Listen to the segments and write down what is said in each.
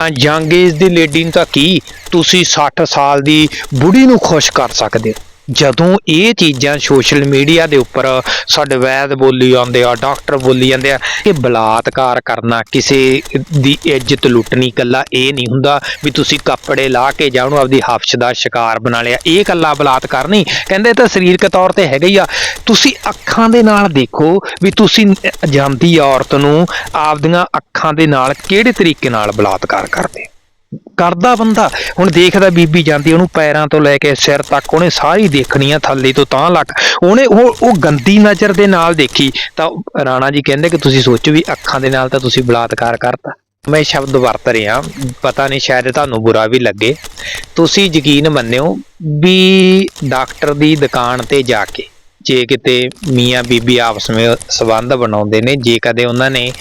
Young age ਦੀ lady ਨੂੰ ਤਾਂ ਕੀ? ਤੁਸੀਂ 60 ਸਾਲ ਦੀ ਬੁੜੀ ਨੂੰ ਖੁਸ਼ ਕਰ ਸਕਦੇ ਹੋ। ਜਦੋਂ ਇਹ ਚੀਜ਼ਾਂ ਸੋਸ਼ਲ ਮੀਡੀਆ ਦੇ ਉੱਪਰ ਸਾਡੇ ਵੈਦ ਬੋਲੀ ਜਾਂਦੇ ਆ ਡਾਕਟਰ ਬੋਲੀ ਜਾਂਦੇ ਆ ਕਿ ਬਲਾਤਕਾਰ ਕਰਨਾ, ਕਿਸੇ ਦੀ ਇੱਜ਼ਤ ਲੁੱਟਣੀ ਕੱਲਾ ਇਹ ਨਹੀਂ ਹੁੰਦਾ ਵੀ ਤੁਸੀਂ ਕੱਪੜੇ ਲਾ ਕੇ ਜਾਂ ਉਹਨੂੰ ਆਪਦੀ ਹਫਸ਼ ਦਾ ਸ਼ਿਕਾਰ ਬਣਾ ਲਿਆ। ਇਹ ਕੱਲਾ ਬਲਾਤਕਾਰ ਨਹੀਂ, ਕਹਿੰਦੇ ਤਾਂ ਸਰੀਰਕ ਤੌਰ ਤੇ ਹੈਗਾ ਹੀ ਆ। ਤੁਸੀਂ ਅੱਖਾਂ ਦੇ ਨਾਲ ਦੇਖੋ ਵੀ ਤੁਸੀਂ ਜਾਂਦੀ ਔਰਤ ਨੂੰ ਆਪਦੀਆਂ ਅੱਖਾਂ ਦੇ ਨਾਲ ਕਿਹੜੇ ਤਰੀਕੇ ਨਾਲ ਬਲਾਤਕਾਰ ਕਰਦੇ। ਕਰਦਾ ਬੰਦਾ। ਹੁਣ ਦੇਖਦਾ ਬੀਬੀ ਜਾਂਦੀ, ਉਹਨੂੰ ਪੈਰਾਂ ਤੋਂ ਲੈ ਕੇ ਸਿਰ ਤੱਕ, ਉਹਨੇ ਸਾਰੀ ਦੇਖਣੀ ਆ ਥੱਲੇ ਤੋਂ ਤਾਂ ਲੱਕ। ਉਹਨੇ ਉਹ ਉਹ ਗੰਦੀ ਨਜ਼ਰ ਦੇ ਨਾਲ ਦੇਖੀ। ਤਾਂ ਰਾਣਾ ਜੀ ਕਹਿੰਦੇ ਕਿ ਤੁਸੀਂ ਸੋਚੋ ਵੀ ਅੱਖਾਂ ਦੇ ਨਾਲ ਤਾਂ ਤੁਸੀਂ ਬਲਾਤਕਾਰ ਕਰਤਾ। ਮੈਂ ਸ਼ਬਦ ਵਰਤ ਰਿਹਾ। ਪਤਾ ਨਹੀਂ, ਸ਼ਾਇਦ ਤੁਹਾਨੂੰ ਬੁਰਾ ਵੀ ਲੱਗੇ। ਤੁਸੀਂ ਯਕੀਨ ਮੰਨਿਓ ਵੀ ਡਾਕਟਰ ਦੀ ਦੁਕਾਨ ਤੇ ਜਾ ਕੇ ਜੇ ਕਿਤੇ ਮੀਆਂ ਬੀਬੀ ਆਪਸ ਵਿੱਚ ਸਬੰਧ ਬਣਾਉਂਦੇ ਨੇ, ਜੇ ਕਦੇ ਉਹਨਾਂ ਨੇ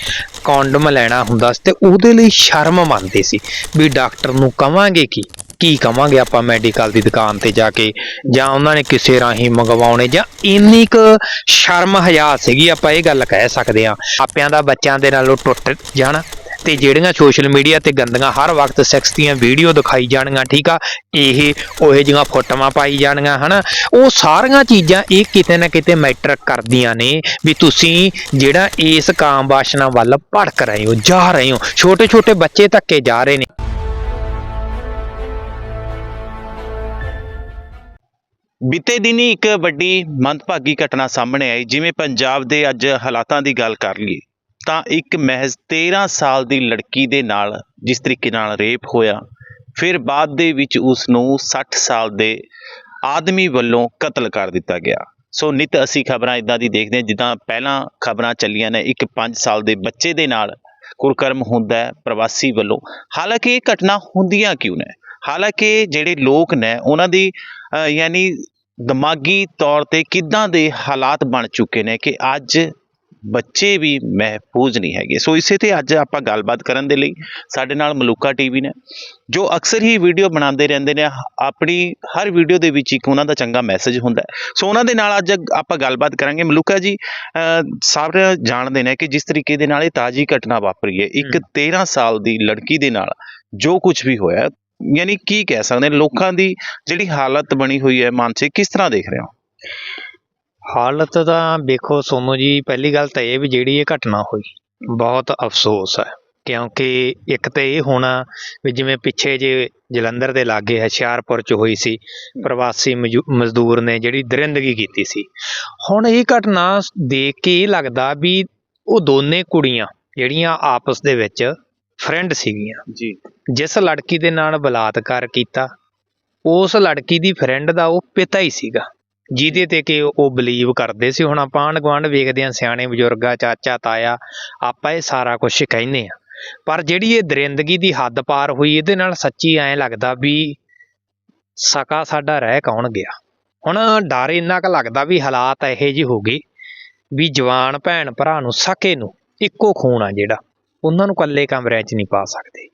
ਕੌਂਡਮ ਲੈਣਾ ਹੁੰਦਾ ਸੀ ਤੇ ਉਹਦੇ ਲਈ ਸ਼ਰਮ ਮੰਨਦੇ ਸੀ ਵੀ ਡਾਕਟਰ ਨੂੰ ਕਵਾਂਗੇ ਕੀ? ਕੀ ਕਵਾਂਗੇ ਆਪਾਂ ਮੈਡੀਕਲ ਦੀ ਦੁਕਾਨ ਤੇ ਜਾ ਕੇ? ਜਾਂ ਉਹਨਾਂ ਨੇ ਕਿਸੇ ਰਾਹੀਂ ਮੰਗਵਾਉਣੇ? ਜਾਂ ਇੰਨੀ ਕੁ ਸ਼ਰਮ ਹਯਾ ਸੀਗੀ, ਆਪਾਂ ਇਹ ਗੱਲ ਕਹਿ ਸਕਦੇ ਆ ਆਪਿਆਂ ਦਾ ਬੱਚਿਆਂ ਦੇ ਨਾਲੋਂ ਟੁੱਟ ਜਾਣਾ। ਤੇ ਜਿਹੜੀਆਂ ਸੋਸ਼ਲ ਮੀਡੀਆ ਤੇ ਗੰਦੀਆਂ ਹਰ ਵਕਤ ਸੈਕਸ ਦੀਆਂ ਵੀਡੀਓ ਦਿਖਾਈ ਜਾਣੀਆਂ ਠੀਕ ਆ? ਇਹ ਉਹੇ ਜਿਹੀਆਂ ਫੋਟੋਆਂ ਪਾਈ ਜਾਣੀਆਂ ਹਨਾ? ਉਹ ਸਾਰੀਆਂ ਚੀਜ਼ਾਂ ਇਹ ਕਿਤੇ ਨਾ ਕਿਤੇ ਮੈਟਰ ਕਰਦੀਆਂ ਨੇ ਵੀ ਤੁਸੀਂ ਜਿਹੜਾ ਇਸ ਕਾਮ ਵਾਸ਼ਨਾ ਵੱਲ ਭੜਕ ਰਹੇ ਹੋ, ਜਾ ਰਹੇ ਹੋ। ਛੋਟੇ ਛੋਟੇ ਬੱਚੇ ਧੱਕੇ ਜਾ ਰਹੇ ਨੇ। ਬੀਤੇ ਦਿਨੀ ਇੱਕ ਵੱਡੀ ਮੰਦਭਾਗੀ ਘਟਨਾ ਸਾਹਮਣੇ ਆਈ, ਜਿਵੇਂ ਪੰਜਾਬ ਦੇ ਅੱਜ ਹਾਲਾਤਾਂ ਦੀ ਗੱਲ ਕਰ ਲਈਏ। ਤਾਂ ਇੱਕ ਮਹਿਜ਼ 13 ਸਾਲ ਦੀ ਲੜਕੀ ਦੇ ਨਾਲ, ਜਿਸ ਤਰੀਕੇ ਨਾਲ ਰੇਪ ਹੋਇਆ, ਫਿਰ ਬਾਅਦ ਦੇ ਵਿੱਚ ਉਸ ਨੂੰ 60 ਸਾਲ ਦੇ ਆਦਮੀ ਵੱਲੋਂ ਕਤਲ ਕਰ ਦਿੱਤਾ ਗਿਆ। ਸੋ ਨਿਤ ਅਸੀਂ ਖਬਰਾਂ ਇਦਾਂ ਦੀ ਦੇਖਦੇ ਹਾਂ, ਜਿੱਦਾਂ ਪਹਿਲਾਂ ਖਬਰਾਂ ਚੱਲੀਆਂ ਨੇ, ਇੱਕ 5 ਸਾਲ ਦੇ ਬੱਚੇ ਦੇ ਨਾਲ ਕੁਰਕਰਮ ਹੁੰਦਾ ਹੈ ਪ੍ਰਵਾਸੀ ਵੱਲੋਂ। ਹਾਲਾਂਕਿ ਇਹ ਘਟਨਾ ਹੁੰਦੀਆਂ ਕਿਉਂ ਨੇ? ਹਾਲਾਂਕਿ ਜਿਹੜੇ ਲੋਕ ਨੇ, ਉਹਨਾਂ ਦੀ ਯਾਨੀ ਦਿਮਾਗੀ ਤੌਰ ਤੇ ਕਿੱਦਾਂ ਦੇ ਹਾਲਾਤ ਬਣ ਚੁੱਕੇ ਨੇ ਕਿ ਅੱਜ ਬੱਚੇ ਵੀ ਮਹਿਫੂਜ਼ ਨਹੀਂ ਹੈਗੇ। ਸੋ ਇਸੇ ਤੇ ਅੱਜ ਆਪਾਂ ਗੱਲਬਾਤ ਕਰਨ ਦੇ ਲਈ ਸਾਡੇ ਨਾਲ ਮਲੂਕਾ ਟੀਵੀ ਨੇ ਜੋ ਅਕਸਰ ਹੀ ਵੀਡੀਓ ਬਣਾਉਂਦੇ ਰਹਿੰਦੇ ਨੇ ਆਪਣੀ ਹਰ ਵੀਡੀਓ ਦੇ ਵਿੱਚ ਇੱਕ ਉਹਨਾਂ ਦਾ ਚੰਗਾ ਮੈਸੇਜ ਹੁੰਦਾ ਸੋ ਉਹਨਾਂ ਦੇ ਨਾਲ ਅੱਜ ਆਪਾਂ ਗੱਲਬਾਤ ਕਰਾਂਗੇ। ਮਲੂਕਾ ਜੀ ਸਾਰੇ ਜਾਣਦੇ ਨੇ ਕਿ ਜਿਸ ਤਰੀਕੇ ਦੇ ਨਾਲ ਇਹ ਤਾਜੀ ਘਟਨਾ ਵਾਪਰੀ ਹੈ। ਇੱਕ 13 ਸਾਲ ਦੀ ਲੜਕੀ ਦੇ ਨਾਲ ਜੋ ਕੁਝ ਵੀ ਹੋਇਆ ਯਾਨੀ ਕੀ ਕਹਿ ਸਕਦੇ ਲੋਕਾਂ ਦੀ ਜਿਹੜੀ ਹਾਲਤ ਬਣੀ ਹੋਈ ਹੈ ਮਾਨਸਿਕ ਕਿਸ ਤਰ੍ਹਾਂ ਦੇਖ ਰਹੇ ਹੋ? ਹਾਲਤ ਤਾਂ ਵੇਖੋ ਸੋਨੂ ਜੀ ਪਹਿਲੀ ਗੱਲ ਤਾਂ ਇਹ ਵੀ ਜਿਹੜੀ ਇਹ ਘਟਨਾ ਹੋਈ ਬਹੁਤ ਅਫਸੋਸ ਹੈ। ਕਿਉਂਕਿ ਇੱਕ ਤਾਂ ਇਹ ਹੋਣਾ ਵੀ ਜਿਵੇਂ ਪਿੱਛੇ ਜੇ ਜਲੰਧਰ ਦੇ ਲਾਗੇ ਹੁਸ਼ਿਆਰਪੁਰ ਚ ਹੋਈ ਸੀ ਪ੍ਰਵਾਸੀ ਮਜ਼ੂ- ਮਜ਼ਦੂਰ ਨੇ ਜਿਹੜੀ ਦਰਿੰਦਗੀ ਕੀਤੀ ਸੀ। ਹੁਣ ਇਹ ਘਟਨਾ ਦੇਖ ਕੇ ਇਹ ਲੱਗਦਾ ਵੀ ਉਹ ਦੋਨੇ ਕੁੜੀਆਂ ਜਿਹੜੀਆਂ ਆਪਸ ਦੇ ਵਿੱਚ ਫਰੈਂਡ ਸੀਗੀਆਂ। ਜੀ। ਜਿਸ ਲੜਕੀ ਦੇ ਨਾਲ ਬਲਾਤਕਾਰ ਕੀਤਾ ਉਸ ਲੜਕੀ ਦੀ ਫਰੈਂਡ ਦਾ ਉਹ ਪਿਤਾ ਹੀ ਸੀਗਾ। ਜਿਹਦੇ ਤੇ ਕਿ ਉਹ ਬਲੀਵ ਕਰਦੇ ਸੀ। ਹੁਣ ਆਪਾਂ ਆਂਢ ਗੁਆਂਢ ਵੇਖਦੇ ਹਾਂ ਸਿਆਣੇ ਬਜ਼ੁਰਗਾ ਚਾਚਾ ਤਾਇਆ ਆਪਾਂ ਇਹ ਸਾਰਾ ਕੁਝ ਕਹਿੰਦੇ ਆ ਪਰ ਜਿਹੜੀ ਇਹ ਦਰਿੰਦਗੀ ਦੀ ਹੱਦ ਪਾਰ ਹੋਈ ਇਹਦੇ ਨਾਲ ਸੱਚੀ ਐਂ ਲੱਗਦਾ ਵੀ ਸਕਾ ਸਾਡਾ ਰਹਿ ਕੌਣ ਗਿਆ? ਹੁਣ ਡਰ ਇੰਨਾ ਕੁ ਲੱਗਦਾ ਵੀ ਹਾਲਾਤ ਇਹੋ ਜਿਹੇ ਹੋ ਗਏ ਵੀ ਜਵਾਨ ਭੈਣ ਭਰਾ ਨੂੰ ਸਕੇ ਨੂੰ ਇੱਕੋ ਖੂਨ ਆ ਜਿਹੜਾ ਉਹਨਾਂ ਨੂੰ ਇਕੱਲੇ ਕਮਰਿਆਂ 'ਚ ਨਹੀਂ ਪਾ ਸਕਦੇ।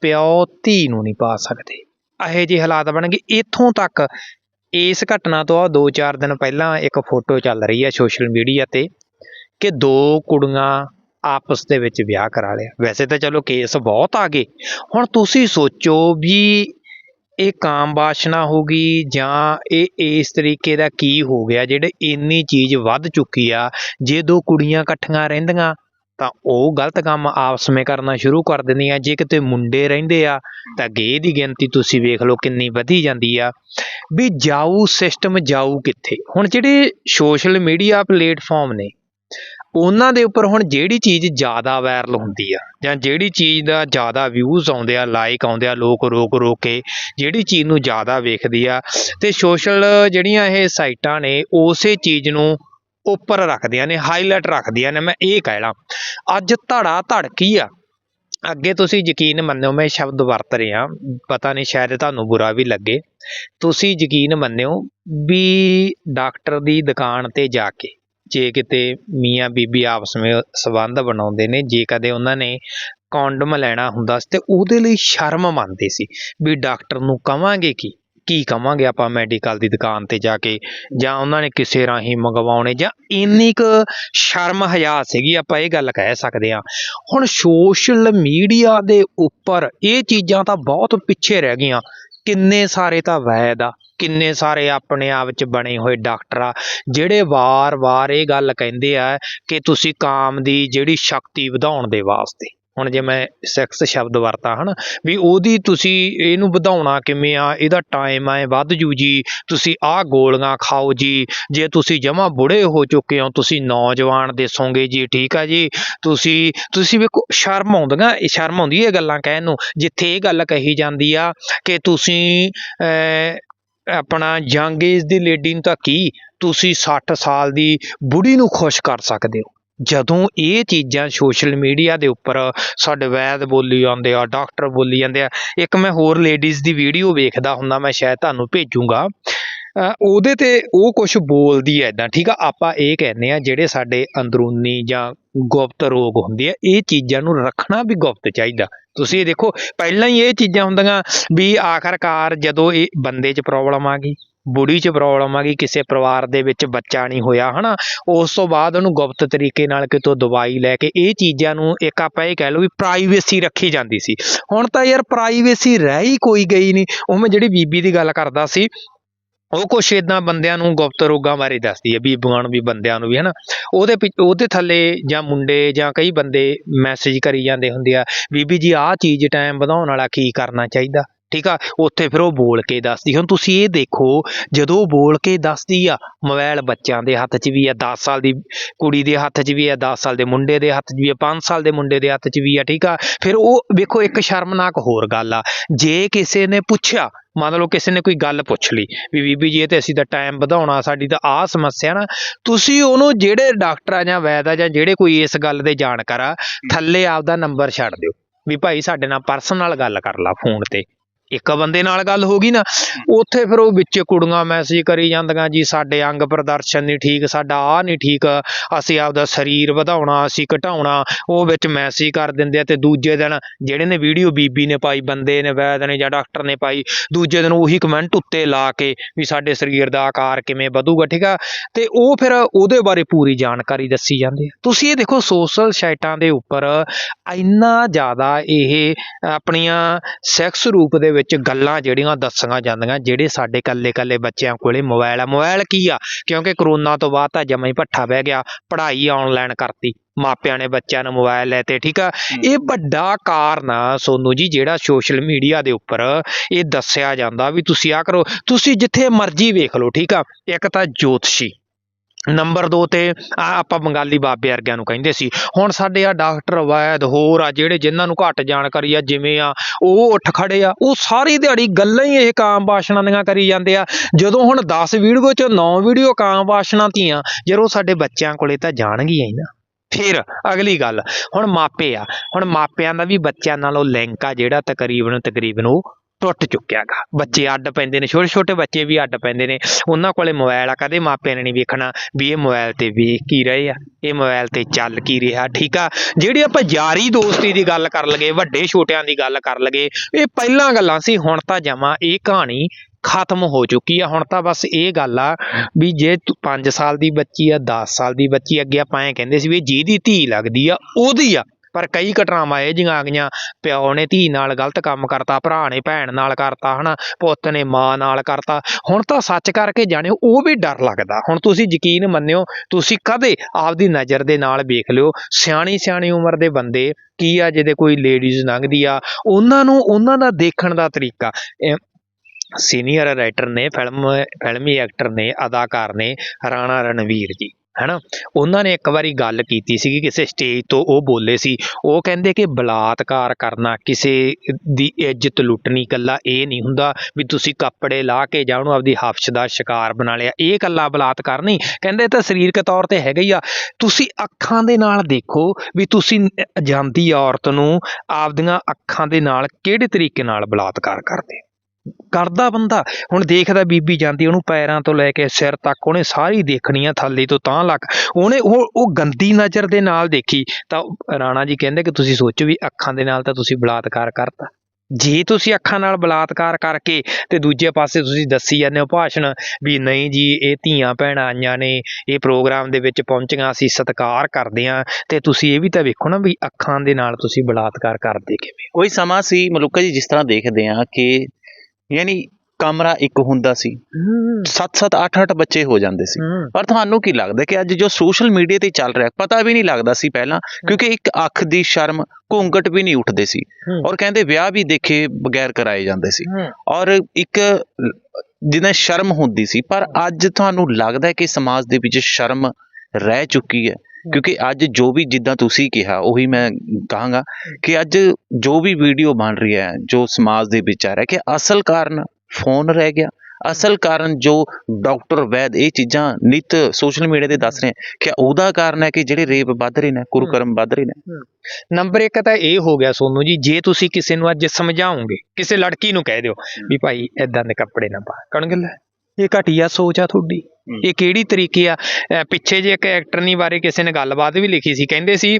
ਪਿਓ ਧੀ ਨੂੰ ਨਹੀਂ ਪਾ ਸਕਦੇ। ਇਹੋ ਜਿਹੇ ਹਾਲਾਤ ਬਣ ਗਏ। ਇੱਥੋਂ ਤੱਕ ਇਸ ਘਟਨਾ ਤੋਂ ਆ 2-4 ਦਿਨ ਪਹਿਲਾਂ ਇੱਕ ਫੋਟੋ ਚੱਲ ਰਹੀ ਹੈ ਸੋਸ਼ਲ ਮੀਡੀਆ ਤੇ ਕਿ ਦੋ ਕੁੜੀਆਂ ਆਪਸ ਦੇ ਵਿੱਚ ਵਿਆਹ ਕਰਾ ਲਿਆ। ਵੈਸੇ ਤਾਂ ਚਲੋ ਕੇਸ ਬਹੁਤ ਆ ਗਏ। ਹੁਣ ਤੁਸੀਂ ਸੋਚੋ ਵੀ ਇਹ ਕਾਮ ਵਾਸ਼ਨਾ ਹੋ ਗਈ ਜਾਂ ਇਹ ਇਸ ਤਰੀਕੇ ਦਾ ਕੀ ਹੋ ਗਿਆ, ਜਿਹੜੇ ਇੰਨੀ ਚੀਜ਼ ਵੱਧ ਚੁੱਕੀ ਆ, ਜੇ ਦੋ ਕੁੜੀਆਂ ਇਕੱਠੀਆਂ ਰਹਿੰਦੀਆਂ ਤਾਂ ਉਹ ਗਲਤ ਕੰਮ ਆਪਸ ਵਿੱਚ ਕਰਨਾ ਸ਼ੁਰੂ ਕਰ ਦਿੰਦੀਆਂ। ਜੇ ਕਿਤੇ ਮੁੰਡੇ ਰਹਿੰਦੇ ਆ, ਤਾਂ ਗੇ ਦੀ ਗਿਣਤੀ ਤੁਸੀਂ ਵੇਖ ਲਓ ਕਿੰਨੀ ਵਧੀ ਜਾਂਦੀ ਆ। ਵੀ ਜਾਊ ਸਿਸਟਮ ਜਾਊ ਕਿੱਥੇ? ਹੁਣ ਜਿਹੜੇ ਸੋਸ਼ਲ ਮੀਡੀਆ ਪਲੇਟਫਾਰਮ ਨੇ, ਉਹਨਾਂ ਦੇ ਉੱਪਰ ਹੁਣ ਜਿਹੜੀ ਚੀਜ਼ ਜ਼ਿਆਦਾ ਵਾਇਰਲ ਹੁੰਦੀ ਆ, ਜਾਂ ਜਿਹੜੀ ਚੀਜ਼ ਦਾ ਜ਼ਿਆਦਾ ਵਿਊਜ਼ ਆਉਂਦੇ ਆ ਲਾਈਕ ਆਉਂਦੇ ਆ, ਲੋਕ ਰੋਕ ਰੋਕ ਕੇ ਜਿਹੜੀ ਚੀਜ਼ ਨੂੰ ਜ਼ਿਆਦਾ ਵੇਖਦੀ ਆ, ਤੇ ਸੋਸ਼ਲ ਜਿਹੜੀਆਂ ਇਹ ਸਾਈਟਾਂ ਨੇ, ਉਸੇ ਚੀਜ਼ ਨੂੰ ਉੱਪਰ ਰੱਖਦੀਆਂ ਨੇ ਹਾਈਲਾਈਟ ਰੱਖਦੀਆਂ ਨੇ, ਮੈਂ ਇਹ ਕਹਿਣਾ ਅੱਜ ਧੜਾ ਧੜ ਕੀ ਆ। ਅੱਗੇ ਤੁਸੀਂ ਯਕੀਨ ਮੰਨਿਓ, ਮੈਂ ਸ਼ਬਦ ਵਰਤ ਰਿਹਾ, ਪਤਾ ਨਹੀਂ, ਸ਼ਾਇਦ ਤੁਹਾਨੂੰ ਬੁਰਾ ਵੀ ਲੱਗੇ। ਤੁਸੀਂ ਯਕੀਨ ਮੰਨਿਓ ਵੀ ਡਾਕਟਰ ਦੀ ਦੁਕਾਨ ਤੇ ਜਾ ਕੇ, ਜੇ ਕਿਤੇ ਮੀਆਂ ਬੀਬੀ ਆਪਸ ਵਿੱਚ ਸਬੰਧ ਬਣਾਉਂਦੇ ਨੇ, ਜੇ ਕਦੇ ਉਹਨਾਂ ਨੇ ਕੌਂਡਮ ਲੈਣਾ ਹੁੰਦਾ ਸੀ ਤੇ ਉਹਦੇ ਲਈ ਸ਼ਰਮ ਮੰਨਦੇ ਸੀ ਵੀ ਡਾਕਟਰ ਨੂੰ ਕਵਾਂਗੇ ਕੀ? ਕੀ ਕਵਾਂਗੇ ਆਪਾਂ ਮੈਡੀਕਲ ਦੀ ਦੁਕਾਨ ਤੇ ਜਾ ਕੇ? ਜਾਂ ਉਹਨਾਂ ਨੇ ਕਿਸੇ ਰਾਹੀਂ ਮੰਗਵਾਉਣੇ? ਜਾਂ ਇੰਨੀ ਕੁ ਸ਼ਰਮ ਹਯਾ ਸੀਗੀ ਆਪਾਂ ਇਹ ਗੱਲ ਕਹਿ ਸਕਦੇ ਹਾਂ। ਹੁਣ ਸੋਸ਼ਲ ਮੀਡੀਆ ਦੇ ਉੱਪਰ ਇਹ ਚੀਜ਼ਾਂ ਤਾਂ ਬਹੁਤ ਪਿੱਛੇ ਰਹਿ ਗਈਆਂ। ਕਿੰਨੇ ਸਾਰੇ ਤਾਂ ਵੈਦ ਆ, ਕਿੰਨੇ ਸਾਰੇ ਆਪਣੇ ਆਪ ਚ ਬਣੇ ਹੋਏ ਡਾਕਟਰ ਆ, ਜਿਹੜੇ ਵਾਰ-ਵਾਰ ਇਹ ਗੱਲ ਕਹਿੰਦੇ ਆ ਕਿ ਤੁਸੀਂ ਕਾਮ ਦੀ ਜਿਹੜੀ ਸ਼ਕਤੀ ਵਧਾਉਣ ਦੇ ਵਾਸਤੇ। ਹੁਣ ਜੇ ਮੈਂ ਸੈਕਸ ਸ਼ਬਦ ਵਰਤਾਂ ਹਨਾ ਵੀ ਉਹਦੀ ਤੁਸੀਂ ਇਹਨੂੰ ਵਧਾਉਣਾ ਕਿਵੇਂ ਆ ਇਹਦਾ ਟਾਈਮ ਐ ਵੱਧ ਜੂ ਜੀ ਤੁਸੀਂ ਆਹ ਗੋਲੀਆਂ ਖਾਓ ਜੀ ਜੇ ਤੁਸੀਂ ਜਮਾ ਬੁੜੇ ਹੋ ਚੁੱਕੇ ਹੋ ਤੁਸੀਂ ਨੌਜਵਾਨ ਦਿਸੋਗੇ ਜੀ ਠੀਕ ਆ ਜੀ ਤੁਸੀਂ ਤੁਸੀਂ ਵੇਖੋ ਸ਼ਰਮ ਆਉਂਦੀਆਂ ਇਹ ਸ਼ਰਮ ਆਉਂਦੀ ਇਹ ਗੱਲਾਂ ਕਹਿਣ ਨੂੰ ਜਿੱਥੇ ਇਹ ਗੱਲ ਕਹੀ ਜਾਂਦੀ ਆ ਕਿ ਤੁਸੀਂ ਅਹ, ਆਪਣਾ ਯੰਗ ਏਜ ਦੀ ਲੇਡੀ ਨੂੰ ਤਾਂ ਕੀ ਤੁਸੀਂ 60 ਸਾਲ ਦੀ ਬੁੜੀ ਨੂੰ ਖੁਸ਼ ਕਰ ਸਕਦੇ ਹੋ। ਜਦੋਂ ਇਹ ਚੀਜ਼ਾਂ ਸੋਸ਼ਲ ਮੀਡੀਆ ਦੇ ਉੱਪਰ ਸਾਡੇ ਵੈਦ ਬੋਲੀ ਜਾਂਦੇ ਆ ਡਾਕਟਰ ਬੋਲੀ ਜਾਂਦੇ ਆ, ਇੱਕ ਮੈਂ ਹੋਰ ਲੇਡੀਜ਼ ਦੀ ਵੀਡੀਓ ਵੇਖਦਾ ਹੁੰਦਾ, ਮੈਂ ਸ਼ਾਇਦ ਤੁਹਾਨੂੰ ਭੇਜੂੰਗਾ। ਉਹਦੇ ਤੇ ਉਹ ਕੁਝ ਬੋਲਦੀ ਐ ਇਦਾਂ ਠੀਕ ਆ? ਆਪਾਂ ਇਹ ਕਹਿੰਦੇ ਆ ਜਿਹੜੇ ਸਾਡੇ ਅੰਦਰੂਨੀ ਜਾਂ ਗੁਪਤ ਰੋਗ ਹੁੰਦੇ ਆ, ਇਹ ਚੀਜ਼ਾਂ ਨੂੰ ਰੱਖਣਾ ਵੀ ਗੁਪਤ ਚਾਹੀਦਾ। ਤੁਸੀਂ ਇਹ ਦੇਖੋ, ਪਹਿਲਾਂ ਹੀ ਇਹ ਚੀਜ਼ਾਂ ਹੁੰਦੀਆਂ ਵੀ ਆਖਰਕਾਰ ਜਦੋਂ ਇਹ ਬੰਦੇ 'ਚ ਪ੍ਰੋਬਲਮ ਆ ਗਈ। ਬੁੜੀ 'ਚ ਪ੍ਰੋਬਲਮ ਆ ਗਈ ਕਿਸੇ ਪਰਿਵਾਰ ਦੇ ਵਿੱਚ ਬੱਚਾ ਨਹੀਂ ਹੋਇਆ, ਹਨਾ? ਉਸ ਤੋਂ ਬਾਅਦ ਉਹਨੂੰ ਗੁਪਤ ਤਰੀਕੇ ਨਾਲ ਕਿਤੋਂ ਦਵਾਈ ਲੈ ਕੇ ਇਹ ਚੀਜ਼ਾਂ ਨੂੰ ਇੱਕ ਆਪਾਂ ਇਹ ਕਹਿ ਲਓ ਵੀ ਪ੍ਰਾਈਵੇਸੀ ਰੱਖੀ ਜਾਂਦੀ ਸੀ। ਹੁਣ ਤਾਂ ਯਾਰ ਪ੍ਰਾਈਵੇਸੀ ਰਹਿ ਹੀ ਕੋਈ ਗਈ ਨਹੀਂ। ਉਹ ਮੈਂ ਜਿਹੜੀ ਬੀਬੀ ਦੀ ਗੱਲ ਕਰਦਾ ਸੀ, ਉਹ ਕੁਛ ਇਦਾਂ ਬੰਦਿਆਂ ਨੂੰ ਗੁਪਤ ਰੋਗਾਂ ਬਾਰੇ ਦੱਸਦੀ ਹੈ ਬੀਬੀਆਂ ਨੂੰ ਵੀ, ਬੰਦਿਆਂ ਨੂੰ ਵੀ, ਹਨਾ? ਉਹਦੇ ਪਿ- ਉਹਦੇ ਥੱਲੇ ਜਾਂ ਮੁੰਡੇ ਜਾਂ ਕਈ ਬੰਦੇ ਮੈਸੇਜ ਕਰੀ ਜਾਂਦੇ ਹੁੰਦੇ ਆ, ਬੀਬੀ ਜੀ ਆਹ ਚੀਜ਼ ਟਾਈਮ ਵਧਾਉਣ ਵਾਲਾ ਕੀ ਕਰਨਾ ਚਾਹੀਦਾ? ਠੀਕ ਆ? ਉੱਥੇ ਫਿਰ ਉਹ ਬੋਲ ਕੇ ਦੱਸਦੀ। ਹੁਣ ਤੁਸੀਂ ਇਹ ਦੇਖੋ, ਜਦੋਂ ਬੋਲ ਕੇ ਦੱਸਦੀ ਆ ਮੋਬਾਈਲ ਬੱਚਿਆਂ ਦੇ ਹੱਥ 'ਚ ਵੀ ਆ 10 ਸਾਲ ਦੀ ਕੁੜੀ ਦੇ ਹੱਥ 'ਚ ਵੀ ਆ 10 ਸਾਲ ਦੇ ਮੁੰਡੇ ਦੇ ਹੱਥ 'ਚ ਵੀ ਆ 5 ਸਾਲ ਦੇ ਮੁੰਡੇ ਦੇ ਹੱਥ 'ਚ ਵੀ ਆ, ਠੀਕ ਆ? ਫਿਰ ਉਹ ਵੇਖੋ, ਇੱਕ ਸ਼ਰਮਨਾਕ ਹੋਰ ਗੱਲ ਆ। ਜੇ ਕਿਸੇ ਨੇ ਪੁੱਛਿਆ, ਮੰਨ ਲਓ ਕਿਸੇ ਨੇ ਕੋਈ ਗੱਲ ਪੁੱਛ ਲਈ ਵੀ ਬੀਬੀ ਜੀ, ਇਹ ਤੇ ਅਸੀਂ ਤਾਂ ਟਾਈਮ ਵਧਾਉਣਾ, ਸਾਡੀ ਤਾਂ ਆਹ ਸਮੱਸਿਆ ਨਾ, ਤੁਸੀਂ ਉਹਨੂੰ ਜਿਹੜੇ ਡਾਕਟਰ ਆ ਜਾਂ ਵੈਦ ਆ ਜਾਂ ਜਿਹੜੇ ਕੋਈ ਇਸ ਗੱਲ ਦੇ ਜਾਣਕਾਰ ਆ, ਥੱਲੇ ਆਪਦਾ ਨੰਬਰ ਛੱਡ ਦਿਓ। ਵੀ ਭਾਈ ਸਾਡੇ ਨਾਲ ਪਰਸਨਲ ਗੱਲ ਕਰ ਲਾ ਫੋਨ ਤੇ। ਇੱਕ ਬੰਦੇ ਨਾਲ ਗੱਲ ਹੋ ਗਈ ਨਾ, ਉੱਥੇ ਫਿਰ ਉਹ ਵਿੱਚ ਕੁੜੀਆਂ ਮੈਸੇਜ ਕਰੀ ਜਾਂਦੀਆਂ ਜੀ, ਸਾਡੇ ਅੰਗ ਪ੍ਰਦਰਸ਼ਨ ਨਹੀਂ ਠੀਕ, ਸਾਡਾ ਆ ਨਹੀਂ ਠੀਕ, ਅਸੀਂ ਆਪਦਾ ਸਰੀਰ ਵਧਾਉਣਾ, ਅਸੀਂ ਘਟਾਉਣਾ, ਉਹ ਵਿੱਚ ਮੈਸੇਜ ਕਰ ਦਿੰਦੇ ਆ ਤੇ ਦੂਜੇ ਦਿਨ ਜਿਹੜੇ ਨੇ ਵੀਡੀਓ ਬੀਬੀ ਨੇ ਪਾਈ, ਬੰਦੇ ਨੇ, ਵੈਦ ਨੇ ਜਾਂ ਡਾਕਟਰ ਨੇ ਪਾਈ, ਦੂਜੇ ਦਿਨ ਉਹੀ ਕਮੈਂਟ ਉੱਤੇ ਲਾ ਕੇ ਵੀ ਸਾਡੇ ਸਰੀਰ ਦਾ ਆਕਾਰ ਕਿਵੇਂ ਵਧੂਗਾ, ਠੀਕ ਆ? ਤੇ ਉਹ ਫਿਰ ਉਹਦੇ ਬਾਰੇ ਪੂਰੀ ਜਾਣਕਾਰੀ ਦੱਸੀ ਜਾਂਦੀ ਹੈ ਤੁਸੀਂ ਇਹ ਦੇਖੋ ਸੋਸ਼ਲ ਸਾਈਟਾਂ ਦੇ ਉੱਪਰ ਇੰਨਾ ਜ਼ਿਆਦਾ ਇਹ ਆਪਣੀਆਂ ਸੈਕਸ ਰੂਪ ਦੇ ਵਿੱਚ ਗੱਲਾਂ ਜਿਹੜੀਆਂ ਦੱਸੀਆਂ ਜਾਂਦੀਆਂ ਜਿਹੜੇ ਸਾਡੇ ਕੱਲੇ ਕੱਲੇ ਬੱਚਿਆਂ ਕੋਲੇ ਮੋਬਾਈਲ ਆ। ਮੋਬਾਈਲ ਕੀ ਆ? ਕਿਉਂਕਿ ਕਰੋਨਾ ਤੋਂ ਬਾਅਦ ਤਾਂ ਜਮਾ ਹੀ ਭੱਠਾ ਬਹਿ ਗਿਆ ਪੜ੍ਹਾਈ ਆਨਲਾਈਨ ਕਰਤੀ ਮਾਪਿਆਂ ਨੇ ਬੱਚਿਆਂ ਨੂੰ ਮੋਬਾਈਲ ਲੈ ਤੇ ਠੀਕ ਆ? ਇਹ ਵੱਡਾ ਕਾਰਨ ਆ ਸੋਨੂ ਜੀ ਜਿਹੜਾ ਸੋਸ਼ਲ ਮੀਡੀਆ ਦੇ ਉੱਪਰ ਇਹ ਦੱਸਿਆ ਜਾਂਦਾ ਵੀ ਤੁਸੀਂ ਆ ਕਰੋ ਤੁਸੀਂ ਜਿੱਥੇ ਮਰਜ਼ੀ ਵੇਖ ਲਓ ਠੀਕ ਆ? ਇੱਕ ਤਾਂ ਜੋਤਸ਼ੀ ਨੰਬਰ 2 ਤੇ ਆਪਾਂ ਬੰਗਾਲੀ ਬਾਬੇ ਵਰਗਿਆਂ ਨੂੰ ਕਹਿੰਦੇ ਸੀ। ਹੁਣ ਸਾਡੇ ਆ ਡਾਕਟਰ ਵੈਦ ਹੋਰ ਆ ਜਿਹੜੇ ਜਿਨ੍ਹਾਂ ਨੂੰ ਘੱਟ ਜਾਣਕਾਰੀ ਆ, ਜਿਵੇਂ ਆ, ਉਹ ਉੱਠ ਖੜੇ ਆ, ਉਹ ਸਾਰੀ ਦਿਹਾੜੀ ਗੱਲਾਂ ਹੀ ਇਹ ਕਾਮ ਬਾਸ਼ਨਾਂ ਦੀਆਂ ਕਰੀ ਜਾਂਦੇ ਆ। ਜਦੋਂ ਹੁਣ 10 ਵੀਡੀਓ ਚੋਂ 9 ਵੀਡੀਓ ਕਾਮ ਬਾਸ਼ਨਾਂ ਦੀਆਂ ਜਦੋਂ ਸਾਡੇ ਬੱਚਿਆਂ ਕੋਲੇ ਤਾਂ ਜਾਣਗੀਆਂ ਹੀ ਨਾ। ਫਿਰ ਅਗਲੀ ਗੱਲ, ਹੁਣ ਮਾਪੇ ਆ, ਹੁਣ ਮਾਪਿਆਂ ਦਾ ਵੀ ਬੱਚਿਆਂ ਨਾਲੋਂ ਲਿੰਕ ਆ ਜਿਹੜਾ ਤਕਰੀਬਨ ਤਕਰੀਬਨ ਉਹ ਟੁੱਟ ਚੁੱਕਿਆਗਾ ਬੱਚੇ ਅੱਡ ਪੈਂਦੇ ਨੇ, ਛੋਟੇ ਛੋਟੇ ਬੱਚੇ ਵੀ ਅੱਡ ਪੈਂਦੇ ਨੇ। ਉਹਨਾਂ ਕੋਲੇ ਮੋਬਾਈਲ ਆ, ਕਦੇ ਮਾਪਿਆਂ ਨੇ ਨਹੀਂ ਵੇਖਣਾ ਵੀ ਇਹ ਮੋਬਾਈਲ ਤੇ ਵੇਖ ਕੀ ਰਹੇ ਆ। ਇਹ ਮੋਬਾਈਲ ਤੇ ਚੱਲ ਕੀ ਰਿਹਾ, ਠੀਕ ਆ? ਜਿਹੜੀ ਆਪਾਂ ਯਾਰੀ ਦੋਸਤੀ ਦੀ ਗੱਲ ਕਰ ਲਗੇ, ਵੱਡੇ ਛੋਟਿਆਂ ਦੀ ਗੱਲ ਕਰ ਲਗੇ, ਇਹ ਪਹਿਲਾਂ ਗੱਲਾਂ ਸੀ, ਹੁਣ ਤਾਂ ਜਮਾ ਇਹ ਕਹਾਣੀ ਖਤਮ ਹੋ ਚੁੱਕੀ ਆ। ਹੁਣ ਤਾਂ ਬਸ ਇਹ ਗੱਲ ਆ ਵੀ ਜੇ 5 ਸਾਲ ਦੀ ਬੱਚੀ ਆ 10 ਸਾਲ ਦੀ ਬੱਚੀ, ਅੱਗੇ ਆਪਾਂ ਐ ਕਹਿੰਦੇ ਸੀ ਵੀ ਜਿਹਦੀ ਧੀ ਲੱਗਦੀ ਆ, ਉਹਦੀ ਆ। ਪਰ ਕਈ ਘਟਨਾਵਾਂ ਇਹ ਜਿਹੀਆਂ ਆ ਗਈਆਂ, ਪਿਓ ਨੇ ਧੀ ਨਾਲ ਗਲਤ ਕੰਮ ਕਰਤਾ, ਭਰਾ ਨੇ ਭੈਣ ਨਾਲ ਕਰਤਾ, ਹਨਾ, ਪੁੱਤ ਨੇ ਮਾਂ ਨਾਲ ਕਰਤਾ। ਹੁਣ ਤਾਂ ਸੱਚ ਕਰਕੇ ਜਾਣਿਓ, ਉਹ ਵੀ ਡਰ ਲੱਗਦਾ। ਹੁਣ ਤੁਸੀਂ ਯਕੀਨ ਮੰਨਿਓ, ਤੁਸੀਂ ਕਦੇ ਆਪਦੀ ਨਜ਼ਰ ਦੇ ਨਾਲ ਵੇਖ ਲਿਓ, ਸਿਆਣੀ ਸਿਆਣੀ ਉਮਰ ਦੇ ਬੰਦੇ, ਕੀ ਆ ਜਿਹਦੇ ਕੋਈ ਲੇਡੀਜ਼ ਲੰਘਦੀ ਆ, ਉਹਨਾਂ ਨੂੰ, ਉਹਨਾਂ ਦਾ ਦੇਖਣ ਦਾ ਤਰੀਕਾ। ਸੀਨੀਅਰ ਰਾਈਟਰ ਨੇ ਫਿਲਮ ਫਿਲਮੀ ਐਕਟਰ ਨੇ, ਅਦਾਕਾਰ ਨੇ, ਰਾਣਾ ਰਣਵੀਰ ਜੀ। ਹੈਨਾ? ਉਹਨਾਂ ਨੇ ਇੱਕ ਵਾਰੀ ਗੱਲ ਕੀਤੀ ਸੀਗੀ, ਕਿਸੇ ਸਟੇਜ ਤੋਂ ਉਹ ਬੋਲੇ ਸੀ। ਉਹ ਕਹਿੰਦੇ ਕਿ ਬਲਾਤਕਾਰ ਕਰਨਾ ਕਿਸੇ ਦੀ ਇੱਜ਼ਤ ਲੁੱਟਣੀ ਕੱਲਾ ਇਹ ਨਹੀਂ ਹੁੰਦਾ ਵੀ ਤੁਸੀਂ ਕੱਪੜੇ ਲਾ ਕੇ ਜਾਂ ਉਹਨੂੰ ਆਪਦੀ ਹਫਸ਼ ਦਾ ਸ਼ਿਕਾਰ ਬਣਾ ਲਿਆ। ਇਹ ਕੱਲਾ ਬਲਾਤਕਾਰ ਨਹੀਂ। ਕਹਿੰਦੇ ਤਾਂ ਸਰੀਰਕ ਤੌਰ ਤੇ ਹੈਗਾ ਹੀ ਆ। ਤੁਸੀਂ ਅੱਖਾਂ ਦੇ ਨਾਲ ਦੇਖੋ ਵੀ ਤੁਸੀਂ ਜਾਂਦੀ ਔਰਤ ਨੂੰ ਆਪਦੀਆਂ ਅੱਖਾਂ ਦੇ ਨਾਲ ਕਿਹੜੇ ਤਰੀਕੇ ਨਾਲ ਬਲਾਤਕਾਰ ਕਰਦੇ ਕਰਦਾ ਬੰਦਾ। ਹੁਣ ਦੇਖਦਾ ਬੀਬੀ ਜਾਂਦੀ, ਉਹਨੂੰ ਪੈਰਾਂ ਤੋਂ ਲੈ ਕੇ ਸਿਰ ਤੱਕ ਉਹਨੇ ਸਾਰੀ ਦੇਖਣੀ ਆ ਥੱਲੇ ਤੋਂ ਤਾਂ ਲੱਕ। ਉਹਨੇ ਉਹ ਉਹ ਗੰਦੀ ਨਜ਼ਰ ਦੇ ਨਾਲ ਦੇਖੀ। ਤਾਂ ਰਾਣਾ ਜੀ ਕਹਿੰਦੇ ਕਿ ਤੁਸੀਂ ਸੋਚੋ ਵੀ ਅੱਖਾਂ ਦੇ ਨਾਲ ਤਾਂ ਤੁਸੀਂ ਬਲਾਤਕਾਰ ਕਰਤਾ। ਜੇ ਤੁਸੀਂ ਅੱਖਾਂ ਨਾਲ ਬਲਾਤਕਾਰ ਕਰਕੇ ਤੇ ਦੂਜੇ ਪਾਸੇ ਤੁਸੀਂ ਦੱਸੀ ਜਾਂਦੇ ਹੋ ਭਾਸ਼ਣ ਵੀ ਨਹੀਂ ਜੀ, ਇਹ ਧੀਆਂ ਭੈਣਾਂ ਆਈਆਂ ਨੇ, ਇਹ ਪ੍ਰੋਗਰਾਮ ਦੇ ਵਿੱਚ ਪਹੁੰਚੀਆਂ, ਅਸੀਂ ਸਤਿਕਾਰ ਕਰਦੇ ਹਾਂ। ਤੇ ਤੁਸੀਂ ਇਹ ਵੀ ਤਾਂ ਵੇਖੋ ਨਾ ਵੀ ਅੱਖਾਂ ਦੇ ਨਾਲ ਤੁਸੀਂ ਬਲਾਤਕਾਰ ਕਰਦੇ ਕਿਵੇਂ ਕੋਈ ਸਮਾਂ ਸੀ ਮਲੂਕਾ ਜੀ, ਜਿਸ ਤਰ੍ਹਾਂ ਦੇਖਦੇ ਆ ਕਿ ਯਾਨੀ ਕਮਰਾ ਇੱਕ ਹੁੰਦਾ ਸੀ। 7-7 8-8 ਬੱਚੇ ਹੋ ਜਾਂਦੇ ਸੀ। ਪਰ ਤੁਹਾਨੂੰ ਕੀ ਲੱਗਦਾ ਕਿ ਅੱਜ ਜੋ ਸੋਸ਼ਲ ਮੀਡੀਆ ਤੇ ਚੱਲ ਰਿਹਾ ਪਤਾ ਵੀ ਨਹੀਂ ਲੱਗਦਾ ਸੀ ਪਹਿਲਾਂ ਕਿਉਂਕਿ ਇੱਕ ਅੱਖ ਦੀ ਸ਼ਰਮ ਘੂੰਘਟ ਵੀ ਨਹੀਂ ਉੱਠਦੇ ਸੀ। ਔਰ ਕਹਿੰਦੇ ਵਿਆਹ ਵੀ ਦੇਖੇ ਬਗੈਰ ਕਰਾਏ ਜਾਂਦੇ ਸੀ। ਔਰ ਇੱਕ ਜਿਹਨਾਂ ਸ਼ਰਮ ਹੁੰਦੀ ਸੀ ਪਰ ਅੱਜ ਤੁਹਾਨੂੰ ਲੱਗਦਾ ਕਿ ਸਮਾਜ ਦੇ ਵਿੱਚ ਸ਼ਰਮ ਰਹਿ ਚੁੱਕੀ ਹੈ? ਕਿਉਂਕਿ ਅੱਜ ਜੋ ਵੀ ਜਿੱਦਾਂ ਤੁਸੀਂ ਕਿਹਾ ਉਹੀ ਮੈਂ ਕਹਾਂਗਾ ਕਿ ਅੱਜ ਜੋ ਵੀ ਵੀਡੀਓ ਬਣ ਰਹੀ ਹੈ ਜੋ ਸਮਾਜ ਦੇ ਵਿੱਚ ਆ ਰਿਹਾ ਕਿ ਅਸਲ ਕਾਰਨ ਫੋਨ ਰਹਿ ਗਿਆ। ਅਸਲ ਕਾਰਨ ਜੋ ਡਾਕਟਰ ਵੈਦ ਇਹ ਚੀਜ਼ਾਂ ਨਿਤ ਸੋਸ਼ਲ ਮੀਡੀਆ ਤੇ ਦੱਸ ਰਹੇ ਕਿ ਉਹਦਾ ਕਾਰਨ ਹੈ ਕਿ ਜਿਹੜੇ ਰੇਪ ਵੱਧ ਰਹੇ ਨੇ ਕੁਰਕਰਮ ਵੱਧ ਰਹੇ ਨੇ। ਨੰਬਰ 1 ਤਾਂ ਇਹ ਹੋ ਗਿਆ ਸੋਨੂ ਜੀ ਜੇ ਤੁਸੀਂ ਕਿਸੇ ਨੂੰ ਅੱਜ ਸਮਝਾਓਗੇ ਕਿਸੇ ਲੜਕੀ ਨੂੰ ਕਹਿ ਦਿਓ ਵੀ ਭਾਈ ਐਦਾਂ ਦੇ ਕੱਪੜੇ ਨਾ ਪਾ। ਕਹਣਗੇ ਲੈ ਇਹ ਘਟੀਆ ਸੋਚ ਆ ਤੁਹਾਡੀ। ਇਹ ਕਿਹੜੀ ਤਰੀਕੇ ਆ? ਪਿੱਛੇ ਜੇ ਇੱਕ ਐਕਟਰਨੀ ਬਾਰੇ ਕਿਸੇ ਨੇ ਗੱਲਬਾਤ ਵੀ ਲਿਖੀ ਸੀ, ਕਹਿੰਦੇ ਸੀ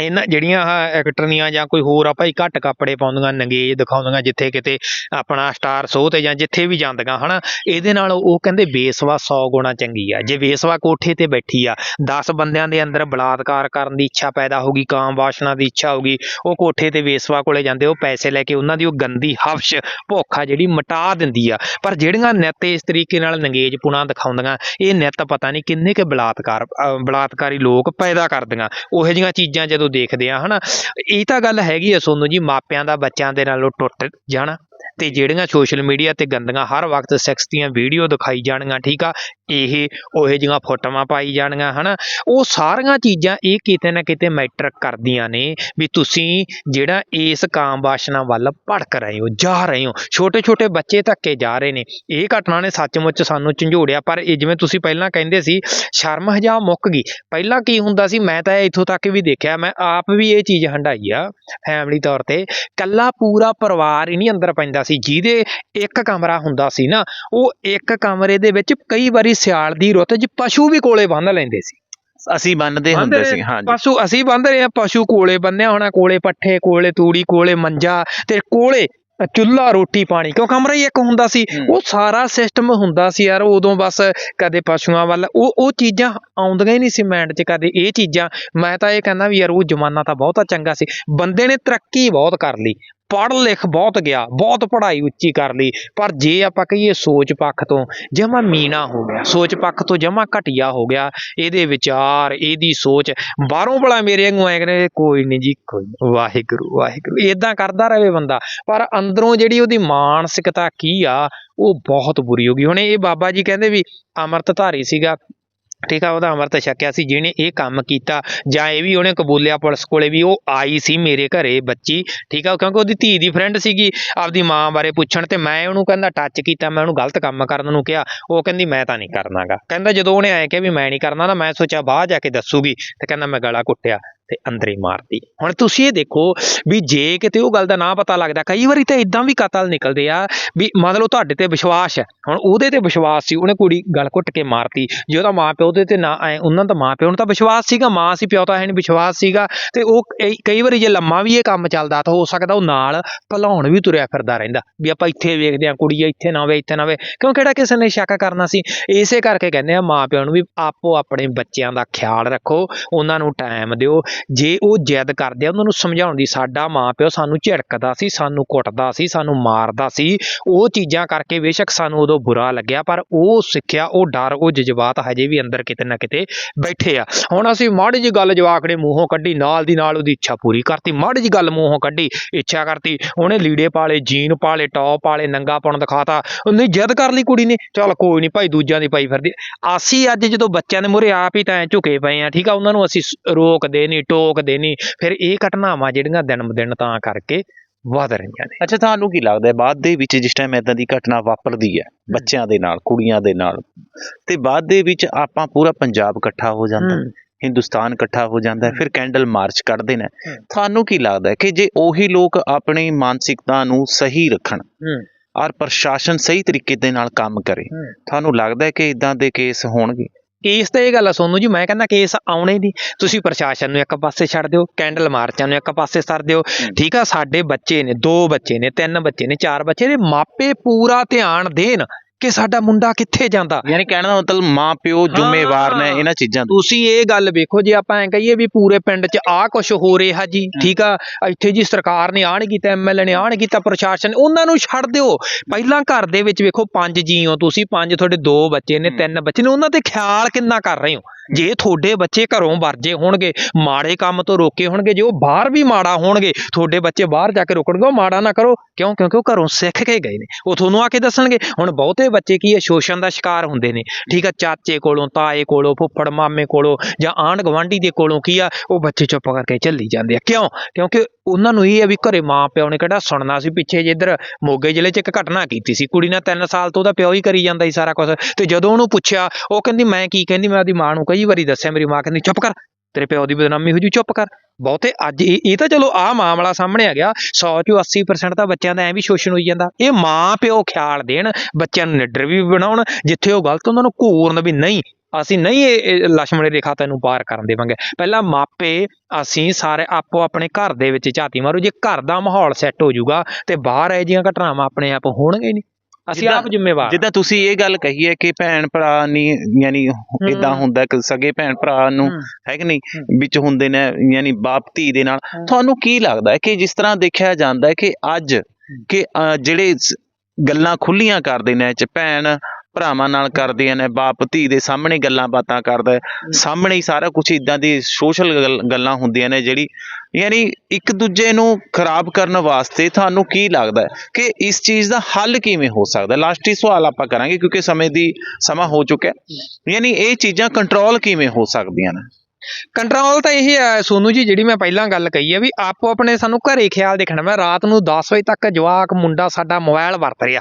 ਇਹਨਾਂ ਜਿਹੜੀਆਂ ਆਹ ਐਕਟਰਨੀਆਂ ਜਾਂ ਕੋਈ ਹੋਰ ਆ ਭਾਈ ਘੱਟ ਕੱਪੜੇ ਪਾਉਂਦੀਆਂ, ਨੰਗੇਜ ਦਿਖਾਉਂਦੀਆਂ ਜਿੱਥੇ ਕਿਤੇ ਆਪਣਾ ਸਟਾਰ ਸ਼ੋਅ ਤੇ ਜਾਂ ਜਿੱਥੇ ਵੀ ਜਾਂਦੀਆਂ, ਹਨਾ? ਇਹਦੇ ਨਾਲ ਉਹ ਕਹਿੰਦੇ ਬੇਸਵਾ 100 ਗੁਣਾ ਚੰਗੀ ਆ। ਜੇ ਬੇਸਵਾ ਕੋਠੇ ਤੇ ਬੈਠੀ ਆ 10 ਬੰਦਿਆਂ ਦੇ ਅੰਦਰ ਬਲਾਤਕਾਰ ਕਰਨ ਦੀ ਇੱਛਾ ਪੈਦਾ ਹੋਗੀ ਕਾਮ ਵਾਸ਼ਨਾ ਦੀ ਇੱਛਾ ਹੋਗੀ ਉਹ ਕੋਠੇ ਤੇ ਬੇਸਵਾ ਕੋਲੇ ਜਾਂਦੇ, ਉਹ ਪੈਸੇ ਲੈ ਕੇ ਉਹਨਾਂ ਦੀ ਉਹ ਗੰਦੀ ਹਵਸ਼ ਭੁੱਖ ਆ ਜਿਹੜੀ ਮਿਟਾ ਦਿੰਦੀ ਆ। ਪਰ ਜਿਹੜੀਆਂ ਨਿੱਤ ਇਸ ਤਰੀਕੇ ਨਾਲ ਨੰਗੇਜ ਪੁਣਾ ਦਿਖਾਉਂਦੀਆਂ, ਇਹ ਨਿੱਤ ਪਤਾ ਨਹੀਂ ਕਿੰਨੇ ਕੇ ਬਲਾਤਕਾਰ ਬਲਾਤਕਾਰੀ ਲੋਕ ਪੈਦਾ ਕਰਦੀਆਂ। ਉਹੋ ਜਿਹੀਆਂ ਚੀਜ਼ਾਂ ਜਦੋਂ ਦੇਖਦੇ ਆ, ਹਨਾ? ਇਹ ਤਾਂ ਗੱਲ ਹੈਗੀ ਆ ਸੋਨੂੰ ਜੀ, ਮਾਪਿਆਂ ਦਾ ਬੱਚਿਆਂ ਦੇ ਨਾਲੋਂ ਟੁੱਟ ਜਾਣਾ। ਤੇ ਜਿਹੜੀਆਂ ਸੋਸ਼ਲ ਮੀਡੀਆ ਤੇ ਗੰਦੀਆਂ ਹਰ ਵਕਤ ਸੈਕਸ ਦੀਆਂ ਵੀਡੀਓ ਦਿਖਾਈ ਜਾਣੀਆਂ ਠੀਕ ਆ? ਇਹ ਉਹ ਜਿਹੀਆਂ ਫੋਟੋਆਂ ਪਾਈ ਜਾਣੀਆਂ ਹਨਾ? ਉਹ ਸਾਰੀਆਂ ਚੀਜ਼ਾਂ ਇਹ ਕਿਤੇ ਨਾ ਕਿਤੇ ਮੈਟਰ ਕਰਦੀਆਂ ਨੇ ਵੀ ਤੁਸੀਂ ਜਿਹੜਾ ਇਸ ਕਾਮ ਵਾਸ਼ਨਾ ਵੱਲ ਭੜਕ ਰਹੇ ਹੋ, ਜਾ ਰਹੇ ਹੋ। ਛੋਟੇ ਛੋਟੇ ਬੱਚੇ ਧੱਕੇ ਜਾ ਰਹੇ ਨੇ। ਇਹ ਘਟਨਾ ਨੇ ਸੱਚਮੁੱਚ ਸਾਨੂੰ ਝੰਜੋੜਿਆ, ਪਰ ਇਹ ਜਿਵੇਂ ਤੁਸੀਂ ਪਹਿਲਾਂ ਕਹਿੰਦੇ ਸੀ, ਸ਼ਰਮ ਹਜਾ ਮੁੱਕ ਗਈ। ਪਹਿਲਾਂ ਕੀ ਹੁੰਦਾ ਸੀ, ਮੈਂ ਤਾਂ ਇੱਥੋਂ ਤੱਕ ਵੀ ਦੇਖਿਆ, ਮੈਂ ਆਪ ਵੀ ਇਹ ਚੀਜ਼ ਹੰਡਾਈ ਆ ਫੈਮਿਲੀ ਤੌਰ ਤੇ। ਕੱਲਾ ਪੂਰਾ ਪਰਿਵਾਰ ਹੀ ਨਹੀਂ ਅੰਦਰ ਪੈਂਦਾ ਸੀ ਜਿਹਦੇ ਇੱਕ ਕਮਰਾ ਹੁੰਦਾ ਸੀ ਨਾ ਉਹ ਇੱਕ ਕਮਰੇ ਦੇ ਵਿੱਚ ਕਈ ਵਾਰੀ ਸਿਆਲ ਦੀ ਰੁੱਤ 'ਚ ਪਸ਼ੂ ਵੀ ਕੋਲੇ ਬੰਨ ਲੈਂਦੇ ਸੀ। ਅਸੀਂ ਬੰਨਦੇ ਹੁੰਦੇ ਸੀ। ਹਾਂਜੀ। ਪਸ਼ੂ ਅਸੀਂ ਬੰਦ ਰਹੇ ਆ ਪਸ਼ੂ ਕੋਲੇ ਬੰਨਿਆ ਹੋਣਾ ਕੋਲੇ ਪੱਠੇ ਕੋਲੇ ਤੂੜੀ ਕੋਲੇ ਮੰਜਾ ਤੇ ਕੋਲੇ ਚੁੱਲ੍ਹਾ ਰੋਟੀ ਪਾਣੀ ਕਿਉਂ ਕਮਰਾ ਹੀ ਇੱਕ ਹੁੰਦਾ ਸੀ। ਹੂੰ। ਉਹ ਸਾਰਾ ਸਿਸਟਮ ਹੁੰਦਾ ਸੀ ਯਾਰ ਉਦੋਂ ਬਸ ਕਦੇ ਪਸ਼ੂਆਂ ਵੱਲ ਉਹ ਉਹ ਚੀਜ਼ਾਂ ਆਉਂਦੀਆਂ ਹੀ ਨਹੀਂ ਸੀ ਮਾਈਂਡ 'ਚ ਕਦੇ ਇਹ ਚੀਜ਼ਾਂ। ਮੈਂ ਤਾਂ ਇਹ ਕਹਿੰਦਾ ਵੀ ਯਾਰ ਉਹ ਜ਼ਮਾਨਾ ਤਾਂ ਬਹੁਤਾ ਚੰਗਾ ਸੀ। ਬੰਦੇ ਨੇ ਤਰੱਕੀ ਬਹੁਤ ਕਰ ਲਈ। ਪੜ੍ਹ ਲਿਖ ਬਹੁਤ ਗਿਆ, ਬਹੁਤ ਪੜ੍ਹਾਈ ਉੱਚੀ ਕਰ ਲਈ, ਪਰ ਜੇ ਆਪਾਂ ਕਹੀਏ ਸੋਚ ਪੱਖ ਤੋਂ ਜਮਾ ਮੀਣਾ ਹੋ ਗਿਆ, ਸੋਚ ਪੱਖ ਤੋਂ ਜਮਾ ਘਟੀਆ ਹੋ ਗਿਆ, ਇਹਦੇ ਵਿਚਾਰ, ਇਹਦੀ ਸੋਚ, ਬਾਹਰੋਂ ਭਲਾ ਮੇਰੇ ਵਾਂਗੂ ਐ ਕਹਿੰਦੇ, ਕੋਈ ਨਹੀਂ ਜੀ, ਕੋਈ ਵਾਹਿਗੁਰੂ ਵਾਹਿਗੁਰੂ ਇਦਾਂ ਕਰਦਾ ਰਹੇ ਬੰਦਾ, ਪਰ ਅੰਦਰੋਂ ਜਿਹੜੀ ਉਹਦੀ ਮਾਨਸਿਕਤਾ ਕੀ ਆ, ਉਹ ਬਹੁਤ ਬੁਰੀ ਹੋ ਗਈ। ਹੁਣ ਇਹ ਬਾਬਾ ਜੀ ਕਹਿੰਦੇ ਵੀ ਅੰਮ੍ਰਿਤਧਾਰੀ ਸੀਗਾ ਠੀਕ ਆ, ਉਹਦਾ ਅੰਮ੍ਰਿਤ ਛਕਿਆ ਸੀ, ਜਿਹਨੇ ਇਹ ਕੰਮ ਕੀਤਾ, ਜਾਂ ਇਹ ਵੀ ਉਹਨੇ ਕਬੂਲਿਆ ਪੁਲਿਸ ਕੋਲੇ ਵੀ ਉਹ ਆਈ ਸੀ ਮੇਰੇ ਘਰੇ ਬੱਚੀ, ਠੀਕ ਆ, ਕਿਉਂਕਿ ਉਹਦੀ ਧੀ ਦੀ ਫਰੈਂਡ ਸੀਗੀ, ਆਪਦੀ ਮਾਂ ਬਾਰੇ ਪੁੱਛਣ ਤੇ ਮੈਂ ਉਹਨੂੰ ਕਹਿੰਦਾ ਟੱਚ ਕੀਤਾ, ਮੈਂ ਉਹਨੂੰ ਗਲਤ ਕੰਮ ਕਰਨ ਨੂੰ ਕਿਹਾ, ਉਹ ਕਹਿੰਦੀ ਮੈਂ ਤਾਂ ਨਹੀਂ ਕਰਨਾਗਾ। ਕਹਿੰਦਾ ਜਦੋਂ ਉਹਨੇ ਐ ਕਿਹਾ ਵੀ ਮੈਂ ਨਹੀਂ ਕਰਨਾ ਨਾ, ਮੈਂ ਸੋਚਿਆ ਬਾਹਰ ਜਾ ਕੇ ਦੱਸੂਗੀ, ਤੇ ਕਹਿੰਦਾ ਮੈਂ ਗਲਾ ਕੁੱਟਿਆ ਤੇ ਅੰਦਰ ਹੀ ਮਾਰਤੀ ਹੁਣ ਤੁਸੀਂ ਇਹ ਦੇਖੋ ਵੀ ਜੇ ਕਿਤੇ ਉਹ ਗੱਲ ਦਾ ਨਾ ਪਤਾ ਲੱਗਦਾ, ਕਈ ਵਾਰੀ ਤਾਂ ਇਦਾਂ ਵੀ ਕਤਲ ਨਿਕਲਦੇ ਆ ਵੀ ਮੰਨ ਲਓ ਤੁਹਾਡੇ ਤੇ ਵਿਸ਼ਵਾਸ ਹੈ, ਹੁਣ ਉਹਦੇ ਤੇ ਵਿਸ਼ਵਾਸ ਸੀ, ਉਹਨੇ ਕੁੜੀ ਗਲ ਘੁੱਟ ਕੇ ਮਾਰਤੀ, ਜੇ ਉਹਦਾ ਮਾਂ ਪਿਓ ਉਹਦੇ ਤੇ ਨਾ ਆਏ, ਉਹਨਾਂ ਦਾ ਮਾਂ ਪਿਓ ਨੂੰ ਤਾਂ ਵਿਸ਼ਵਾਸ ਸੀਗਾ, ਮਾਂ ਸੀ, ਪਿਓ ਤਾਂ ਹੈ ਨਹੀਂ ਵਿਸ਼ਵਾਸ ਸੀਗਾ, ਤੇ ਉਹ ਕਈ- ਕਈ ਵਾਰੀ ਜੇ ਲੰਮਾ ਵੀ ਇਹ ਕੰਮ ਚੱਲਦਾ, ਤਾਂ ਹੋ ਸਕਦਾ ਉਹ ਨਾਲ ਭਲਾਉਣ ਵੀ ਤੁਰਿਆ ਫਿਰਦਾ ਰਹਿੰਦਾ, ਵੀ ਆਪਾਂ ਇੱਥੇ ਵੇਖਦੇ ਆ ਕੁੜੀ ਇੱਥੇ ਨਾ ਹੋਵੇ ਇੱਥੇ ਨਾ ਹੋਵੇ ਕਿਉਂ ਕਿਹੜਾ ਕਿਸੇ ਨੇ ਸ਼ੱਕ ਕਰਨਾ ਸੀ? ਇਸੇ ਕਰਕੇ ਕਹਿੰਦੇ ਆ ਮਾਂ ਪਿਓ ਨੂੰ ਵੀ ਆਪੋ ਆਪਣੇ ਬੱਚਿਆਂ ਦਾ ਖਿਆਲ ਰੱਖੋ, ਉਹਨਾਂ ਨੂੰ ਟਾਈਮ ਦਿਓ ਜੇ ਉਹ ਜਿੱਦ ਕਰਦੇ ਆ, ਉਹਨਾਂ ਨੂੰ ਸਮਝਾਉਣ ਦੀ ਸਾਡਾ ਮਾਂ ਪਿਓ ਸਾਨੂੰ ਝਿੜਕਦਾ ਸੀ, ਸਾਨੂੰ ਕੁੱਟਦਾ ਸੀ, ਸਾਨੂੰ ਮਾਰਦਾ ਸੀ, ਉਹ ਚੀਜ਼ਾਂ ਕਰਕੇ ਬੇਸ਼ੱਕ ਸਾਨੂੰ ਉਦੋਂ ਬੁਰਾ ਲੱਗਿਆ, ਪਰ ਉਹ ਸਿੱਖਿਆ, ਉਹ ਡਰ, ਉਹ ਜਜ਼ਬਾਤ ਹਜੇ ਵੀ ਅੰਦਰ ਕਿਤੇ ਨਾ ਕਿਤੇ ਬੈਠੇ ਆ। ਹੁਣ ਅਸੀਂ ਮਾੜੀ ਜੀ ਗੱਲ ਜਵਾਕੜੇ ਮੂੰਹੋਂ ਕੱਢੀ, ਨਾਲ ਦੀ ਨਾਲ ਉਹਦੀ ਇੱਛਾ ਪੂਰੀ ਕਰਤੀ, ਮਾੜੀ ਜੀ ਗੱਲ ਮੂੰਹੋਂ ਕੱਢੀ, ਇੱਛਾ ਕਰਤੀ, ਉਹਨੇ ਲੀੜੇ ਪਾਲੇ, ਜੀਨ ਪਾਲੇ, ਟੌਪ ਪਾਲੇ ਨੰਗਾਪਣ ਦਿਖਾਤਾ, ਉਹਨੇ ਜਿੱਦ ਕਰ ਲਈ ਕੁੜੀ ਨੇ, ਚੱਲ ਕੋਈ ਨਹੀਂ ਭਾਈ ਦੂਜਿਆਂ ਦੀ ਪਾਈ ਫਿਰਦੀ। ਅਸੀਂ ਅੱਜ ਜਦੋਂ ਬੱਚਿਆਂ ਦੇ ਮੂਹਰੇ ਆਪ ਹੀ ਤਾਂ ਐਂ ਝੁਕੇ ਪਏ ਆ, ਠੀਕ ਆ, ਉਹਨਾਂ ਨੂੰ ਅਸੀਂ ਰੋਕਦੇ ਨਹੀਂ ਟੋਕਦੇ ਨਹੀਂ ਫਿਰ ਇਹ ਘਟਨਾਵਾਂ ਜਿਹੜੀਆਂ ਦਿਨ ਦਿਨ ਤਾਂ ਕਰਕੇ ਵਧ ਰਹੀਆਂ ਨੇ ਅੱਛਾ ਤੁਹਾਨੂੰ ਕੀ ਲੱਗਦਾ ਹੈ ਬਾਅਦ ਦੇ ਵਿੱਚ ਜਿਸ ਟਾਈਮ ਇਦਾਂ ਦੀ ਘਟਨਾ ਵਾਪਰਦੀ ਹੈ ਬੱਚਿਆਂ ਦੇ ਨਾਲ ਕੁੜੀਆਂ ਦੇ ਨਾਲ ਤੇ ਬਾਅਦ ਦੇ ਵਿੱਚ ਆਪਾਂ ਪੂਰਾ ਪੰਜਾਬ ਇਕੱਠਾ ਹੋ ਜਾਂਦਾ। ਹਿੰਦੁਸਤਾਨ ਇਕੱਠਾ ਹੋ ਜਾਂਦਾ ਹੈ, ਫਿਰ ਕੈਂਡਲ ਮਾਰਚ ਕੱਢਦੇ ਨੇ। ਤੁਹਾਨੂੰ ਕੀ ਲੱਗਦਾ ਹੈ ਕਿ ਜੇ ਉਹੀ ਲੋਕ ਆਪਣੀ ਮਾਨਸਿਕਤਾ ਨੂੰ ਸਹੀ ਰੱਖਣ ਔਰ ਪ੍ਰਸ਼ਾਸਨ ਸਹੀ ਤਰੀਕੇ ਦੇ ਨਾਲ ਕੰਮ ਕਰੇ। ਤੁਹਾਨੂੰ ਲੱਗਦਾ ਹੈ ਕਿ ਇਦਾਂ ਦੇ ਕੇਸ ਹੋਣਗੇ ਕੇਸ ਤਾਂ ਇਹ ਗੱਲ ਆ ਸੋਨੂੰ ਜੀ ਮੈਂ ਕਹਿੰਦਾ ਕੇਸ ਆਉਣੇ ਨਹੀਂ। ਤੁਸੀਂ ਪ੍ਰਸ਼ਾਸਨ ਨੂੰ ਇੱਕ ਪਾਸੇ ਛੱਡ ਦਿਓ ਕੈਂਡਲ ਮਾਰਚਾਂ ਨੂੰ ਇੱਕ ਪਾਸੇ ਸਰ ਦਿਓ। ਠੀਕ ਆ ਸਾਡੇ ਬੱਚੇ ਨੇ ਦੋ ਬੱਚੇ ਨੇ ਤਿੰਨ ਬੱਚੇ ਨੇ ਚਾਰ ਬੱਚੇ ਨੇ ਮਾਪੇ ਪੂਰਾ ਧਿਆਨ ਦੇਣ। ਕਿ ਸਾਡਾ ਮੁੰਡਾ ਕਿੱਥੇ ਜਾਂਦਾ? ਯਾਨੀ ਕਹਿਣ ਦਾ ਮਤਲਬ ਮਾਂ ਪਿਓ ਜ਼ਿੰਮੇਵਾਰ ਨੇ ਇਹਨਾਂ ਚੀਜ਼ਾਂ ਤੋਂ। ਤੁਸੀਂ ਇਹ ਗੱਲ ਵੇਖੋ ਜੇ ਆਪਾਂ ਐ ਕਹੀਏ ਵੀ ਪੂਰੇ ਪਿੰਡ 'ਚ ਆ ਕੁਝ ਹੋ ਰਿਹਾ ਜੀ ਠੀਕ ਆ? ਇੱਥੇ ਜੀ ਸਰਕਾਰ ਨੇ ਆਣ ਕੀਤਾ ਐਮਐਲਏ ਨੇ ਆਣ ਕੀਤਾ ਪ੍ਰਸ਼ਾਸਨ ਉਹਨਾਂ ਨੂੰ ਛੱਡ ਦਿਓ। ਪਹਿਲਾਂ ਘਰ ਦੇ ਵਿੱਚ ਵੇਖੋ ਪੰਜ ਜੀ ਹੋ ਤੁਸੀਂ ਪੰਜ ਤੁਹਾਡੇ ਦੋ ਬੱਚੇ ਨੇ ਤਿੰਨ ਬੱਚੇ ਨੇ ਉਹਨਾਂ ਤੇ ਖਿਆਲ ਕਿੰਨਾ ਕਰ ਰਹੇ ਹੋ? ਜੇ ਤੁਹਾਡੇ ਬੱਚੇ ਘਰੋਂ ਵਰਜੇ ਹੋਣਗੇ, ਮਾੜੇ ਕੰਮ ਤੋਂ ਰੋਕੇ ਹੋਣਗੇ, ਜੇ ਉਹ ਬਾਹਰ ਵੀ ਮਾੜਾ ਹੋਣਗੇ, ਤੁਹਾਡੇ ਬੱਚੇ ਬਾਹਰ ਜਾ ਕੇ ਰੋਕਣਗੇ, ਉਹ ਮਾੜਾ ਨਾ ਕਰੋ। ਕਿਉਂ? ਕਿਉਂਕਿ ਉਹ ਘਰੋਂ ਸਿੱਖ ਕੇ ਗਏ ਨੇ। ਉਹ ਤੁਹਾਨੂੰ ਆ ਕੇ ਦੱਸਣਗੇ। ਹੁਣ ਬਹੁਤੇ ਬੱਚੇ ਕੀ ਹੈ? ਸ਼ੋਸ਼ਣ ਦਾ ਸ਼ਿਕਾਰ ਹੁੰਦੇ ਨੇ। ਠੀਕ ਆ, ਚਾਚੇ ਕੋਲੋਂ, ਤਾਏ ਕੋਲੋਂ, ਫੁੱਫੜ ਮਾਮੇ ਕੋਲੋਂ ਜਾਂ ਆਂਢ ਗਵਾਂਢੀ ਦੇ ਕੋਲੋਂ ਕੀ ਆ? ਉਹ ਬੱਚੇ ਚੁੱਪ ਕਰਕੇ ਚੱਲੀ ਜਾਂਦੇ ਆ। ਕਿਉਂ? ਕਿਉਂਕਿ ਉਹਨਾਂ ਨੂੰ ਇਹ ਹੈ ਵੀ ਘਰੇ ਮਾਂ ਪਿਓ ਨੇ ਕਿਹੜਾ ਸੁਣਨਾ ਸੀ, ਪਿੱਛੇ ਜੇ ਇੱਧਰ ਮੋਗੇ ਜ਼ਿਲ੍ਹੇ 'ਚ ਇੱਕ ਘਟਨਾ ਕੀਤੀ ਸੀ। ਕੁੜੀ ਨਾਲ 3 ਸਾਲ ਤੋਂ ਉਹਦਾ ਪਿਓ ਹੀ ਕਰੀ ਜਾਂਦਾ ਸੀ ਸਾਰਾ ਕੁਝ ਤੇ ਜਦੋਂ ਉਹਨੂੰ ਪੁੱਛਿਆ, ਉਹ ਕਹਿੰਦੀ, ਮੈਂ ਕੀ? ਕਹਿੰਦੀ, ਮੈਂ ਆਪਦੀ ਮਾਂ ਨੂੰ ਕਈ ਵਾਰੀ ਦੱਸਿਆ ਮੇਰੀ ਮਾਂ ਕਹਿੰਦੀ, ਚੁੱਪ ਕਰ, ਤੇਰੇ ਪਿਓ ਦੀ ਬਦਨਾਮੀ ਹੋ ਜੂ, ਚੁੱਪ ਕਰ। ਬਹੁਤੇ ਅੱਜ ਇਹ ਤਾਂ ਚਲੋ ਆਹ ਮਾਮਲਾ ਸਾਹਮਣੇ ਆ ਗਿਆ 100 ਚੋਂ 80% ਤਾਂ ਬੱਚਿਆਂ ਦਾ ਐ ਵੀ ਸ਼ੋਸ਼ਣ ਹੋਈ ਜਾਂਦਾ। ਇਹ ਮਾਂ ਪਿਓ ਖਿਆਲ ਦੇਣ, ਬੱਚਿਆਂ ਨੂੰ ਨਿਡਰ ਵੀ ਬਣਾਉਣ, ਜਿੱਥੇ ਉਹ ਗਲਤ ਉਹਨਾਂ ਨੂੰ ਘੂਰਨ ਵੀ ਨਹੀਂ। ਅਸੀਂ ਨਹੀਂ ਇਹ ਇਹ ਰੇਖਾ ਤੈਨੂੰ ਪਾਰ ਕਰਨ ਦੇਵਾਂਗੇ। ਪਹਿਲਾਂ ਮਾਪੇ, ਅਸੀਂ ਸਾਰੇ ਆਪੋ ਆਪਣੇ ਘਰ ਦੇ ਵਿੱਚ ਝਾਤੀ ਮਾਰੋ, ਜੇ ਘਰ ਦਾ ਮਾਹੌਲ ਸੈੱਟ ਹੋ ਜਾਊਗਾ ਤੇ ਬਾਹਰ ਇਹ ਜੀਆਂ ਘਟਨਾਵਾਂ ਆਪਣੇ ਆਪ ਹੋਣਗੇ ਨਹੀਂ। ਅਸੀਂ ਆਪ ਜ਼ਿੰਮੇਵਾਰ ਜਿੱਦਾਂ ਤੁਸੀਂ ਇਹ ਗੱਲ ਕਹੀ ਹੈ ਕਿ ਭੈਣ ਭਰਾ ਨਹੀਂ ਯਾਨੀ ਇਦਾਂ ਹੁੰਦਾ ਕਿ ਸਗੇ ਭੈਣ ਭਰਾ ਨੂੰ। ਹੈ। ਕਿ ਨਹੀਂ? ਵਿੱਚ ਹੁੰਦੇ ਨੇ ਯਾਨੀ ਬਾਪ ਧੀ ਦੇ ਨਾਲ। ਤੁਹਾਨੂੰ ਕੀ ਲੱਗਦਾ ਹੈ ਕਿ ਜਿਸ ਤਰ੍ਹਾਂ ਦੇਖਿਆ ਜਾਂਦਾ ਹੈ ਕਿ ਅੱਜ ਕਿ ਜਿਹੜੇ ਗੱਲਾਂ ਖੁੱਲੀਆਂ ਕਰਦੇ ਨੇ ਚ ਭੈਣ ਭਰਾਵਾਂ ਨਾਲ ਕਰਦੀਆਂ ਨੇ ਬਾਪ ਧੀ ਦੇ ਸਾਹਮਣੇ ਗੱਲਾਂ ਬਾਤਾਂ ਕਰਦਾ ਹੈ। ਸਾਹਮਣੇ ਹੀ ਸਾਰਾ ਕੁਝ ਇਦਾਂ ਦੀ ਸੋਸ਼ਲ ਗੱਲਾਂ ਹੁੰਦੀਆਂ ਨੇ ਜਿਹੜੀ ਯਾਨੀ ਇੱਕ ਦੂਜੇ ਨੂੰ ਖਰਾਬ ਕਰਨ ਵਾਸਤੇ ਤੁਹਾਨੂੰ ਕੀ ਲੱਗਦਾ ਹੈ ਕਿ ਇਸ ਚੀਜ਼ ਦਾ ਹੱਲ ਕਿਵੇਂ ਹੋ ਸਕਦਾ ਲਾਸਟੀ ਸਵਾਲ ਆਪਾਂ ਕਰਾਂਗੇ ਕਿਉਂਕਿ ਸਮੇਂ ਦੀ ਸਮਾਂ ਹੋ ਚੁੱਕਾ ਹੈ। ਯਾਨੀ ਇਹ ਚੀਜ਼ਾਂ ਕੰਟਰੋਲ ਕਿਵੇਂ ਹੋ ਸਕਦੀਆਂ ਨੇ? ਕੰਟਰੋਲ ਤਾਂ ਇਹ ਹੈ ਸੋਨੂ ਜੀ ਜਿਹੜੀ ਮੈਂ ਪਹਿਲਾਂ ਗੱਲ ਕਹੀ ਹੈ ਵੀ ਆਪੋ ਆਪਣੇ ਸਾਨੂੰ ਘਰੇ ਖਿਆਲ ਦੇਖਣਾ ਮੈਂ ਰਾਤ ਨੂੰ 10 ਵਜੇ ਤੱਕ ਜਵਾਕ ਮੁੰਡਾ ਸਾਡਾ ਮੋਬਾਈਲ ਵਰਤ ਰਿਹਾ।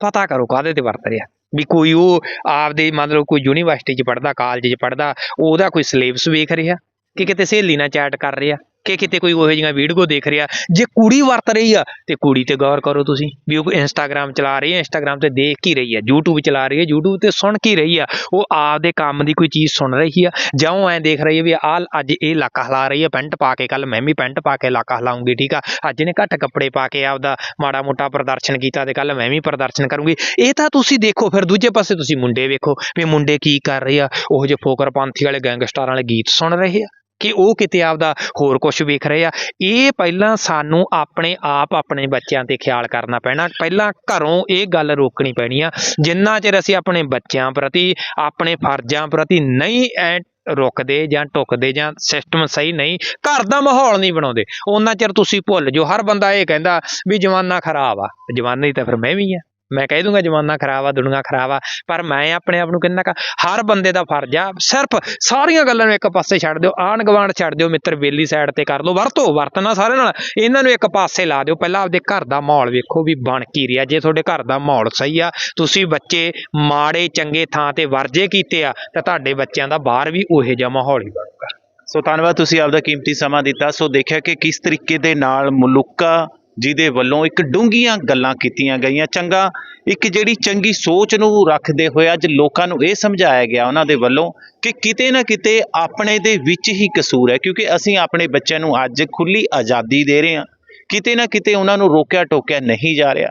ਪਤਾ ਕਰੋ ਕਾਹਦੇ ਤੇ ਵਰਤ ਰਿਹਾ। ਵੀ ਕੋਈ ਉਹ ਆਪਦੇ ਮਤਲਬ ਕੋਈ ਯੂਨੀਵਰਸਿਟੀ 'ਚ ਪੜਦਾ ਕਾਲਜ 'ਚ ਪੜਦਾ ਉਹਦਾ ਕੋਈ ਸਿਲੇਬਸ ਵੇਖ ਰਿਹਾ ਕਿ ਕਿਤੇ ਸਹੇਲੀ ਨਾਲ ਚੈਟ ਕਰ ਰਿਹਾ? ਕਿ ਕਿਤੇ ਕੋਈ ਉਹੋ ਜਿਹੀਆਂ ਵੀਡੀਓ ਦੇਖ ਰਿਹਾ, ਜੇ ਕੁੜੀ ਵਰਤ ਰਹੀ ਆ, ਤੇ ਕੁੜੀ ਤੇ ਗੌਰ ਕਰੋ ਤੁਸੀਂ ਵੀ ਉਹ ਇੰਸਟਾਗ੍ਰam ਚਲਾ ਰਹੀ ਹੈ ਇੰਸਟਾਗ੍ਰam ਤੇ ਦੇਖ ਕੀ ਰਹੀ ਹੈ, YouTube ਚਲਾ ਰਹੀ ਹੈ, YouTube ਤੇ ਸੁਣ ਕੀ ਰਹੀ ਆ, ਉਹ ਆਪਦੇ ਕੰਮ ਦੀ ਕੋਈ ਚੀਜ਼ ਸੁਣ ਰਹੀ ਆ, ਜਾਂ ਉਹ ਐਂ ਦੇਖ ਰਹੀ ਹੈ ਵੀ ਆਹ ਅੱਜ ਇਹ ਇਲਾਕਾ ਹਿਲਾ ਰਹੀ ਹੈ, ਪੈਂਟ ਪਾ ਕੇ ਕੱਲ ਮੈਂ ਵੀ ਪੈਂਟ ਪਾ ਕੇ ਇਲਾਕਾ ਹਿਲਾਉਂਗੀ, ਠੀਕ ਆ, ਅੱਜ ਨੇ ਘੱਟ ਕੱਪੜੇ ਪਾ ਕੇ ਆਪਦਾ ਮਾੜਾ ਮੋਟਾ ਪ੍ਰਦਰਸ਼ਨ ਕੀਤਾ ਤੇ ਕੱਲ ਮੈਂ ਵੀ ਪ੍ਰਦਰਸ਼ਨ ਕਰੂੰਗੀ, ਇਹ ਤਾਂ ਤੁਸੀਂ ਦੇਖੋ, ਫਿਰ ਦੂਜੇ ਪਾਸੇ ਤੁਸੀਂ ਮੁੰਡੇ ਵੇਖੋ, ਵੀ ਮੁੰਡੇ ਕੀ ਕਰ ਰਹੇ ਆ, ਉਹ ਜਿਹੇ ਫੋਕਰਪੰਥੀ ਵਾਲੇ ਗੈਂਗਸਟਰਾਂ ਵਾਲੇ ਗੀਤ ਸੁਣ ਰਹੇ ਆ। ਕਿ ਉਹ ਕਿਤੇ ਆਪਦਾ ਹੋਰ ਕੁਝ ਵੇਖ ਰਹੇ ਆ। ਇਹ ਪਹਿਲਾਂ ਸਾਨੂੰ ਆਪਣੇ ਆਪ, ਆਪਣੇ ਬੱਚਿਆਂ ਤੇ ਖਿਆਲ ਕਰਨਾ ਪੈਣਾ। ਪਹਿਲਾਂ ਘਰੋਂ ਇਹ ਗੱਲ ਰੋਕਣੀ ਪੈਣੀ ਆ। ਜਿੰਨਾ ਚਿਰ ਅਸੀਂ ਆਪਣੇ ਬੱਚਿਆਂ ਪ੍ਰਤੀ, ਆਪਣੇ ਫਰਜ਼ਾਂ ਪ੍ਰਤੀ ਨਹੀਂ ਐ ਰੁਕਦੇ ਜਾਂ ਟੁਕਦੇ ਜਾਂ ਸਿਸਟਮ ਸਹੀ ਨਹੀਂ, ਘਰ ਦਾ ਮਾਹੌਲ ਨਹੀਂ ਬਣਾਉਂਦੇ। ਉਹਨਾਂ ਚਿਰ ਤੁਸੀਂ ਭੁੱਲ ਜੋ ਹਰ ਬੰਦਾ ਇਹ ਕਹਿੰਦਾ ਵੀ ਜਮਾਨਾ ਖਰਾਬ ਆ। ਜਮਾਨੇ ਦੀ ਤਾਂ ਫਿਰ ਮੈਂ ਵੀ ਆ। ਮੈਂ ਕਹਿ ਦੂੰਗਾ ਜਮਾਨਾ ਖਰਾਬ ਆ, ਦੁਨੀਆ ਖਰਾਬ ਆ, ਪਰ ਮੈਂ ਆਪਣੇ ਆਪ ਨੂੰ ਕਿੰਨਾ ਕੁ ਹਰ ਬੰਦੇ ਦਾ ਫਰਜ਼ ਆ, ਸਿਰਫ ਸਾਰੀਆਂ ਗੱਲਾਂ ਨੂੰ ਇੱਕ ਪਾਸੇ ਛੱਡ ਦਿਓ ਆਣ ਗਵਾਂਡ ਛੱਡ ਦਿਓ, ਮਿੱਤਰ ਬੇਲੀ ਸਾਈਡ ਤੇ ਕਰ ਲਓ, ਵਰਤੋ, ਵਰਤਣਾ ਸਾਰਿਆਂ ਨਾਲ, ਇਹਨਾਂ ਨੂੰ ਇੱਕ ਪਾਸੇ ਲਾ ਦਿਓ, ਪਹਿਲਾਂ ਆਪਦੇ ਘਰ ਦਾ ਮਾਹੌਲ ਵੇਖੋ ਵੀ ਬਣ ਕੀ ਰਿਹਾ, ਜੇ ਤੁਹਾਡੇ ਘਰ ਦਾ ਮਾਹੌਲ ਸਹੀ ਆ, ਤੁਸੀਂ ਬੱਚੇ ਮਾੜੇ, ਚੰਗੇ ਥਾਂ ਤੇ ਵਰਜੇ ਕੀਤੇ ਆ, ਤਾਂ ਤੁਹਾਡੇ ਬੱਚਿਆਂ ਦਾ ਬਾਹਰ ਵੀ ਉਹੇ ਜਿਹਾ ਮਾਹੌਲ ਹੀ ਬਣੂਗਾ। ਸੋ ਧੰਨਵਾਦ, ਤੁਸੀਂ ਆਪਦਾ ਕੀਮਤੀ ਸਮਾਂ ਦਿੱਤਾ, ਸੋ ਦੇਖਿਆ ਕਿ ਕਿਸ ਤਰੀਕੇ ਦੇ ਨਾਲ ਮਲੂਕਾ ਜਿਹਦੇ ਵੱਲੋਂ ਇੱਕ ਡੂੰਘੀਆਂ ਗੱਲਾਂ ਕੀਤੀਆਂ ਗਈਆਂ। ਚੰਗਾ, ਇੱਕ ਜਿਹੜੀ ਚੰਗੀ ਸੋਚ ਨੂੰ ਰੱਖਦੇ ਹੋਏ ਅੱਜ ਲੋਕਾਂ ਨੂੰ ਇਹ ਸਮਝਾਇਆ ਗਿਆ ਉਹਨਾਂ ਦੇ ਵੱਲੋਂ ਕਿ ਕਿਤੇ ਨਾ ਕਿਤੇ ਆਪਣੇ ਦੇ ਵਿੱਚ ਹੀ ਕਸੂਰ ਹੈ, ਕਿਉਂਕਿ ਅਸੀਂ ਆਪਣੇ ਬੱਚਿਆਂ ਨੂੰ ਅੱਜ ਖੁੱਲੀ ਆਜ਼ਾਦੀ ਦੇ ਰਹੇ ਹਾਂ। ਕਿਤੇ ਨਾ ਕਿਤੇ ਉਹਨਾਂ ਨੂੰ ਰੋਕਿਆ ਟੋਕਿਆ ਨਹੀਂ ਜਾ ਰਿਹਾ।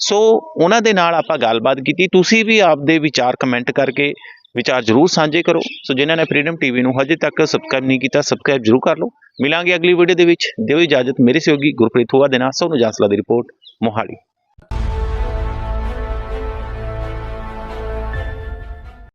ਸੋ ਉਹਨਾਂ ਦੇ ਨਾਲ ਆਪਾਂ ਗੱਲਬਾਤ ਕੀਤੀ। ਤੁਸੀਂ ਵੀ ਆਪਦੇ ਵਿਚਾਰ ਕਮੈਂਟ ਕਰਕੇ ਵਿਚਾਰ ਜ਼ਰੂਰ ਸਾਂਝੇ ਕਰੋ। ਸੋ ਜਿਨ੍ਹਾਂ ਨੇ ਫਰੀडम ਟੀਵੀ ਨੂੰ ਹਜੇ ਤੱਕ ਸਬਸਕ੍ਰਾਈਬ ਨਹੀਂ ਕੀਤਾ ਸਬਸਕ੍ਰਾਈਬ ਜ਼ਰੂਰ ਕਰ ਲਓ। ਮਿਲਾਂਗੇ ਅਗਲੀ ਵੀਡੀਓ ਦੇ ਵਿੱਚ। ਦਿਓ ਇਜਾਜ਼ਤ। ਮੇਰੇ ਸਹਿਯੋਗੀ ਗੁਰਪ੍ਰੀਤ ਹੋਆ ਦੇ ਨਾਲ। ਸੋਨੂੰ ਜਾਂਸਲਾ ਦੀ ਰਿਪੋਰਟ ਮੋਹਾਲੀ।